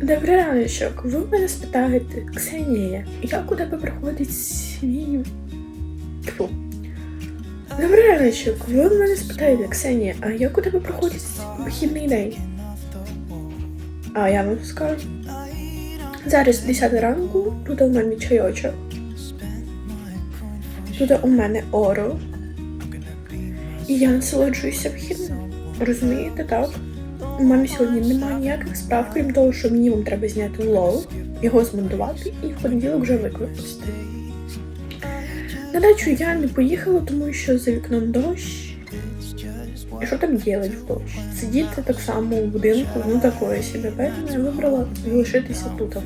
Добрий раночок. Ви мене спитаєте, Ксенія, як у тебе проходить свій. Тьфу. Добрий раночок. Ви мене спитаєте, Ксенія, а як у тебе проходить вихідний день? А я вам скажу. Зараз 10 ранку, тут у мене чайочок. Тут у мене оро. І я насолоджуюся вихідним. Розумієте, так? У мене сьогодні немає ніяких справ, крім того, що мені вам треба зняти влог, його змонтувати і в понеділок вже використати. На дачу я не поїхала, тому що за вікном дощ. І що там делать в дощ? Сидіти так само в будинку, ну такое себе. Поэтому я вибрала залишитися тут.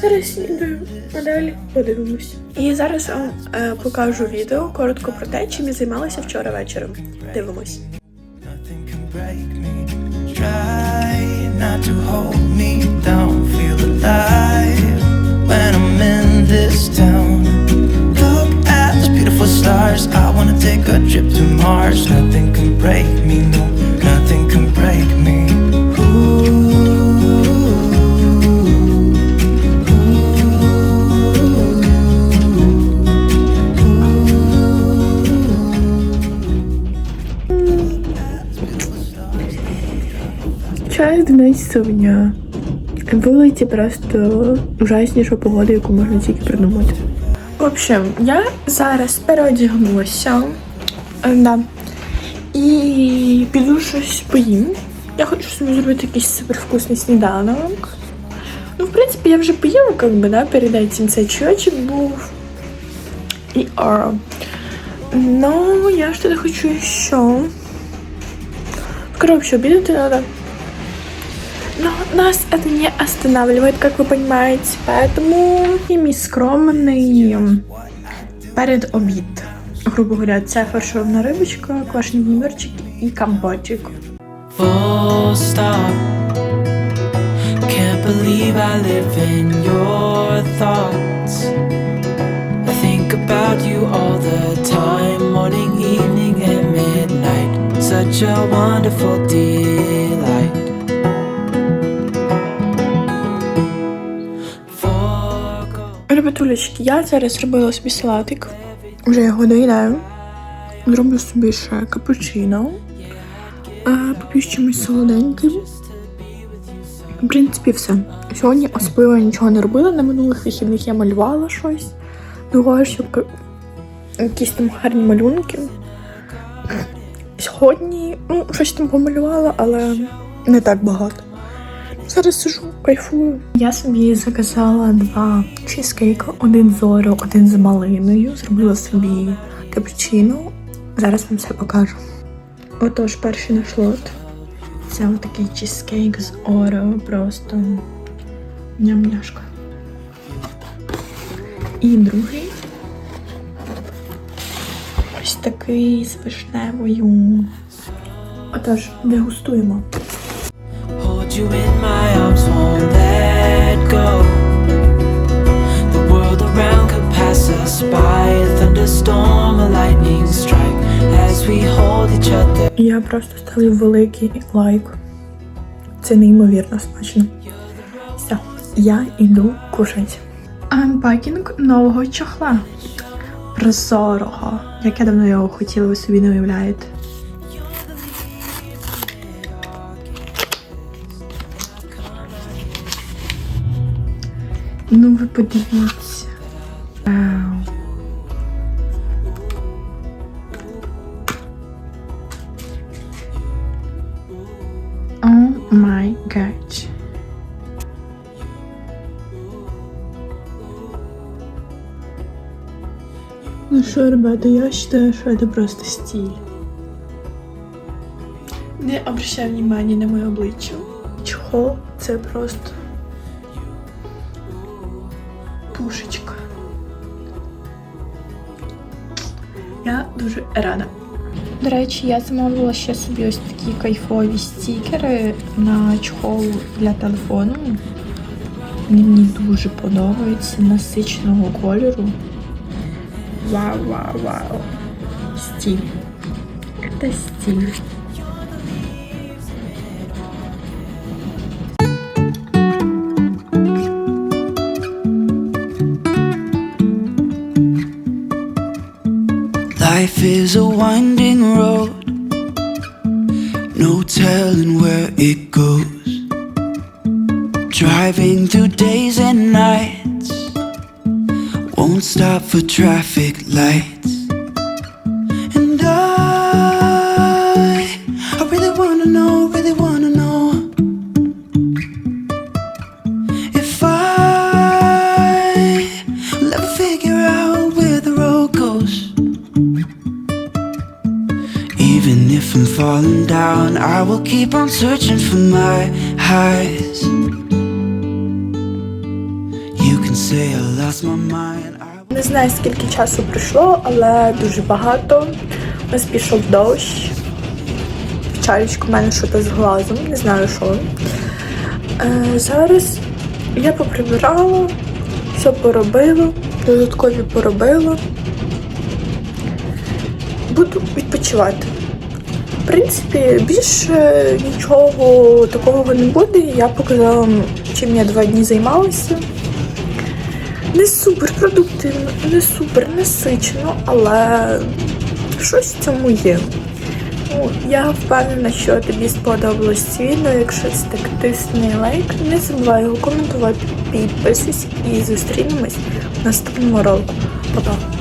Зараз снідаю, а далі подивимось. І зараз вам е, покажу відео коротко про те, чим я займалася вчора вечором. Дивимось. Try not to hold me down. Час 12 дня. Просто ужасніша погода, яку можна тільки придумати. В общем, я зараз переодягнулася. Е, Да. І піду щось поїм. Я хочу собі зробити якийсь супервкусний сніданок. Ну, в принципі, я вже поїла, как би, да, перед этим цей чайочок був. І оро. Но я что-то хочу еще. Короче, обедать надо Но нас это не останавливает, как вы понимаете. Поэтому и мій скромний перед обід. Грубо говоря, це фарширована рибочка, квашені помідорчики і компотик. Full stop. Can't believe I live in your thoughts. I think about you all the time, morning, evening, and midnight. Such a wonderful delight. Forgo. Я зараз зробила собі салатик. Вже його доїдаю. Зроблю собі ще капучино. Поп'ю чимось солоденьким. В принципі, все. Сьогодні особливо нічого не робила. На минулих вихідних я малювала щось. Думала, що якісь там гарні малюнки. Сьогодні, ну, щось там помалювала, але не так багато. Зараз сижу, кайфую. Я собі заказала два чизкейка, один з орео, один з малиною. Зробила собі капучино. Зараз вам все покажу. Отож, перший наш лот. Це отакий чизкейк з орео, просто ням-няшка. І другий. Ось такий з вишневою. Отож, дегустуємо. Hold you in my Я просто ставлю великий лайк. Це неймовірно смачно. Все, я йду кушать. Анпакінг нового чохла. Прозорого. Як я давно його хотіла, ви собі не уявляєте. Ну, ви подивіться. Май гад. Ну что, ребята, я считаю, что это просто стиль. Не обращай внимания на моє обличчя. Чого? Це просто пушечка. Я дуже рада. До речі, я замовила ще собі ось такі кайфові стікери на чохол для телефону. Мені дуже подобається насиченого кольору. Вау, вау, вау. Стиль. Life is a winding road, no telling where it goes. Driving through days and nights, won't stop for traffic lights. And I, I really wanna know, really wanna know if I will ever figure out I'm falling down, I will keep on searching for my highs. You can say I lost my mind. Не знаю, скільки часу пройшло, але дуже багато. У нас пішов дощ. Чарочка в мене щось з глазом, не знаю що. Е, зараз я поприбирала, все поробила, додаткові поробила. Буду відпочивати. Принципі, більше нічого такого не буде. Я показала вам, чим я два дні займалася. Не супер продуктивно, не супер насичено, але щось в цьому є. Ну, я впевнена, що тобі сподобалось це відео. Якщо це так тисни лайк, не забувай його коментувати, підписуйся і зустрінемось в наступному ролику. Па-па!